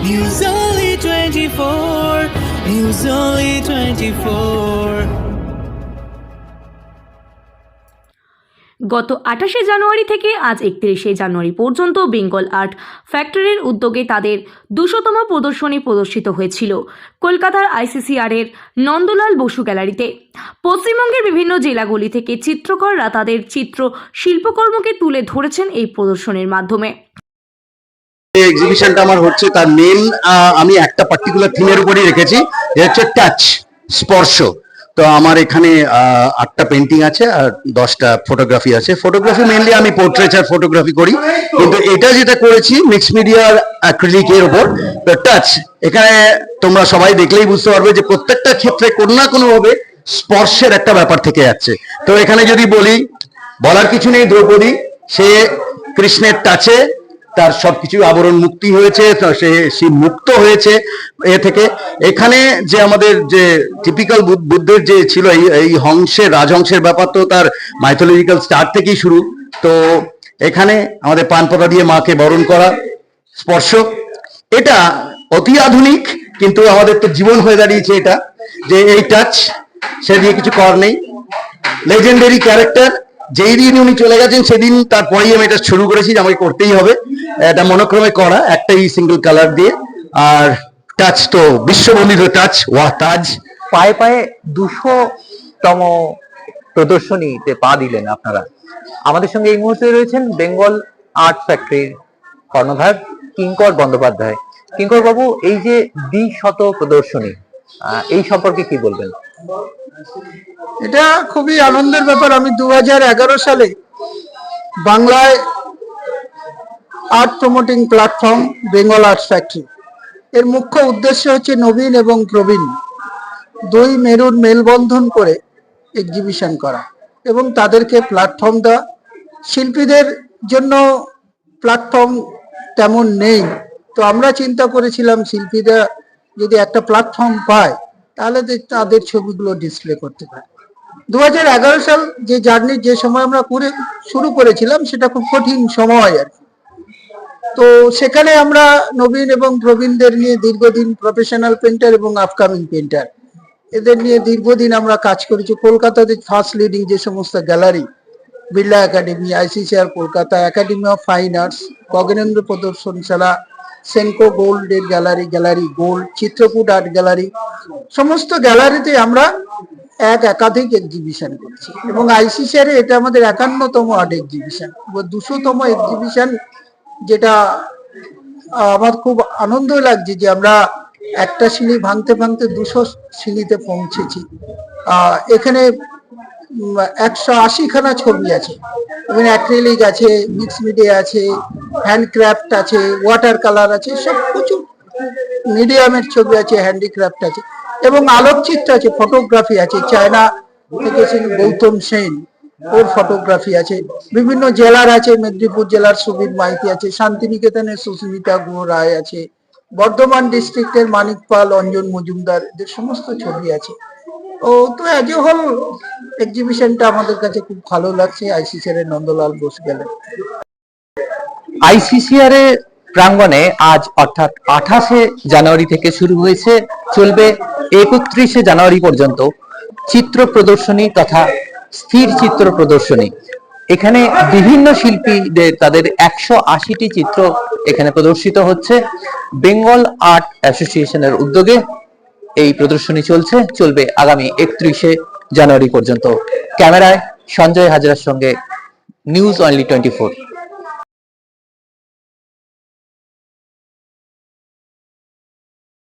News Only 24. News Only 24. গত আঠাশে জানুয়ারি থেকে আজ একত্রিশে জানুয়ারি পর্যন্ত বেঙ্গল আর্ট ফ্যাক্টরির উদ্যোগে তাদের দুশোতম প্রদর্শনী প্রদর্শিত হয়েছিল কলকাতার আইসিসিআর এর নন্দলাল বসু গ্যালারিতে পশ্চিমবঙ্গের বিভিন্ন জেলাগুলি থেকে চিত্রকররা তাদের চিত্র শিল্পকর্মকে তুলে ধরেছেন এই প্রদর্শনীর মাধ্যমে এক্সিবিশনটা আমার হচ্ছে তার মেন আমি একটা পার্টিকুলার থিমের উপরই রেখেছি হচ্ছে টাচ স্পর্শ। তো আমার এখানে আটটা পেন্টিং আছে আর দশটা ফটোগ্রাফি আছে। ফটোগ্রাফি মেনলি আমি পোর্ট্রেচার ফটোগ্রাফি করি। কিন্তু এটা যেটা করেছি মিক্স মিডিয়ার অ্যাক্রিলিকের উপর টাচ এখানে তোমরা সবাই দেখলেই বুঝতে পারবে যে প্রত্যেকটা ক্ষেত্রে কোনো না কোনো ভাবে স্পর্শের একটা ব্যাপার থেকে যাচ্ছে। তো এখানে যদি বলি, বলার কিছু নেই, দ্রৌপদী, সে কৃষ্ণের টাচে তার সবকিছু আবরণ মুক্তি হয়েছে সে সে মুক্ত হয়েছে এ থেকে। এখানে যে আমাদের যে টিপিক্যাল বুদ্ধের যে ছিল এই হংসের রাজহংসের ব্যাপার তো তার মাইথোলজিক্যাল স্টার থেকেই শুরু। তো এখানে আমাদের পানপতা দিয়ে মাকে বরণ করা স্পর্শ এটা অতি আধুনিক, কিন্তু আমাদের তো জীবন হয়ে দাঁড়িয়েছে এটা, যে এই টাচ সে দিয়ে কিছু কর নেই। লেজেন্ডারি ক্যারেক্টার যেই দিন উনি চলে গেছেন, সেদিন তারপরেই আমি এটা শুরু করেছি যে আমাকে করতেই হবে। এটা মনোক্রমে করা একটাই সিঙ্গেল কালার দিয়ে। আর টাচ তো বিশ্ববন্দিত টাচ ওয়া তাজ। পায়ে পায়ে দুশো তম প্রদর্শনীতে পা দিলেন আপনারা। আমাদের সঙ্গে এই মুহূর্তে রয়েছেন বেঙ্গল আর্ট ফ্যাক্টরির কর্ণধার কিঙ্কর বন্দ্যোপাধ্যায়। কিঙ্কর বাবু এই যে দ্বিশত প্রদর্শনী আহ, এই সম্পর্কে কি বলবেন? এটা খুবই আনন্দের ব্যাপার। আমি দু হাজার এগারো সালে বাংলায় art promoting platform Bengal art factory এর মুখ্য উদ্দেশ্য হচ্ছে নবীন এবং প্রবীণ। দুই মেরুর মেলবন্ধন করে এক্সিবিশন করা এবং তাদেরকে প্ল্যাটফর্ম দেওয়া। শিল্পীদের জন্য প্ল্যাটফর্ম তেমন নেই। তো আমরা চিন্তা করেছিলাম শিল্পীরা যদি একটা প্ল্যাটফর্ম পায়, তাহলে তাদের ছবিগুলো ডিসপ্লে করতে পারে। দু হাজার এগারো সাল যে জার্নি যে সময় আমরা করে শুরু করেছিলাম, সেটা খুব কঠিন সময় আর কি। তো সেখানে আমরা নবীন এবং প্রবীণদের নিয়ে দীর্ঘদিন প্রফেশনাল পেন্টার এবং আপকামিং পেন্টার এদের নিয়ে দীর্ঘদিন আমরা কাজ করেছি। কলকাতাতে ফার্স্ট লিডিং যে সমস্ত gallery Birla academy ICCR Kolkata academy of fine arts Gaganendra Pradarshanshala Senco gold এর gallery gallery gold Chitrakoot art gallery সমস্ত গ্যালারিতে আমরা এক একাধিক এক্সিবিশন করছি। এবং আইসিসিআর এটা আমাদের একান্নতম আর্ট এক্সিবিশন দুশোতম এক্সিবিশন যেটা আমার খুব আনন্দ লাগছে যে আমরা একটা সিঁড়ি ভাঙতে ভাঙতে দুশো সিঁড়িতে পৌঁছেছি। এখানে একশো আশিখানা ছবি আছে। এবং অ্যাক্রিলিক আছে মিক্স মিডিয়া আছে হ্যান্ডক্রাফট আছে ওয়াটার কালার আছে, সব প্রচুর মিডিয়ামের ছবি আছে হ্যান্ডিক্রাফট আছে। এবং আলোকচিত্র আছে ফটোগ্রাফি আছে চায়না থেকে গৌতম সেন। ওর ফটোগ্রাফি আছে। বিভিন্ন জেলার আছে, মেদিনীপুর জেলার সুবীর মাইতি আছে, শান্তিনিকেতনের সুস্মিতা গুহ রায় আছে, বর্ধমান ডিস্ট্রিক্টের মানিক পাল অঞ্জন মজুমদার, এদের সমস্ত ছবি আছে। ও তো অ্যাজ এ হোল এক্সিবিশনটা আমাদের কাছে খুব ভালো লাগছে আইসিসিআর এর নন্দলাল বোস গেলেন। আইসিসিআর এর প্রাঙ্গণে আজ অর্থাৎ আঠাশে জানুয়ারি থেকে শুরু হয়েছে, চলবে একত্রিশে জানুয়ারি পর্যন্ত চিত্র প্রদর্শনী তথা স্থির চিত্র প্রদর্শনী। এখানে বিভিন্ন শিল্পীদের তাদের একশো আশিটি চিত্র এখানে প্রদর্শিত হচ্ছে। বেঙ্গল আর্ট অ্যাসোসিয়েশনের উদ্যোগে এই প্রদর্শনী চলছে। চলবে আগামী একত্রিশে জানুয়ারি পর্যন্ত। ক্যামেরায় সঞ্জয় হাজরার সঙ্গে নিউজ অনলি টোয়েন্টি ফোর।